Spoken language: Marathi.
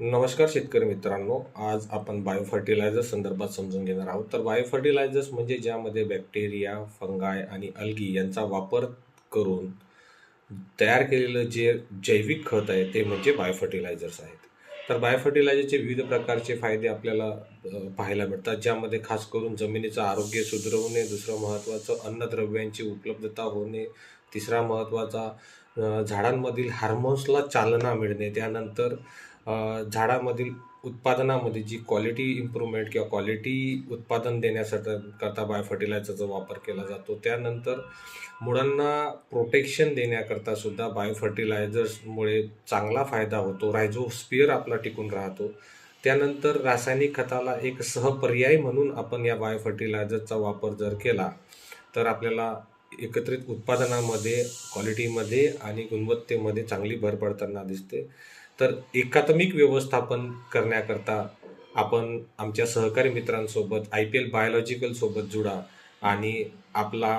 नमस्कार शेतकरी मित्रांनो आज आपण बायो फर्टिलायझर्स संदर्भात समजून घेणार आहोत. तर बायो फर्टिलायझर्स म्हणजे ज्यामध्ये बॅक्टेरिया फंगाय आणि अल्गी यांचा वापर करून तयार केलेलं जे जैविक खत आहे ते म्हणजे बायो फर्टिलायझर्स आहेत. तर बायो फर्टिलायझरचे विविध प्रकारचे फायदे आपल्याला पाहायला मिळतात. ज्यामध्ये खास करून जमिनीचं आरोग्य सुधारवणे दुसरं महत्त्वाचं अन्नद्रव्यांची उपलब्धता होणे तिसरा महत्त्वाचा झाडांमधील हार्मोन्सला चालना मिळणे त्यानंतर झाडामधील उत्पादनामध्ये जी क्वालिटी इम्प्रूव्हमेंट किंवा क्वालिटी उत्पादन देण्यासाठी करता बायोफर्टिलायझरचा वापर केला जातो त्यानंतर मुळांना प्रोटेक्शन देण्याकरता सुद्धा बायो फर्टिलायझर्समुळे चांगला फायदा होतो रायझोस्पियर आपला टिकून राहतो. त्यानंतर रासायनिक खताला एक सहपर्याय म्हणून आपण या बायो फर्टिलायझरचा वापर जर केला तर आपल्याला एकत्रित उत्पादनामध्ये क्वालिटीमध्ये आणि गुणवत्तेमध्ये चांगली भर पडताना दिसते. तर एकात्मिक व्यवस्थापन करण्याकरता आपण आमच्या सहकारी मित्रांसोबत आय पी एल बायोलॉजिकलसोबत जुडा आणि आपला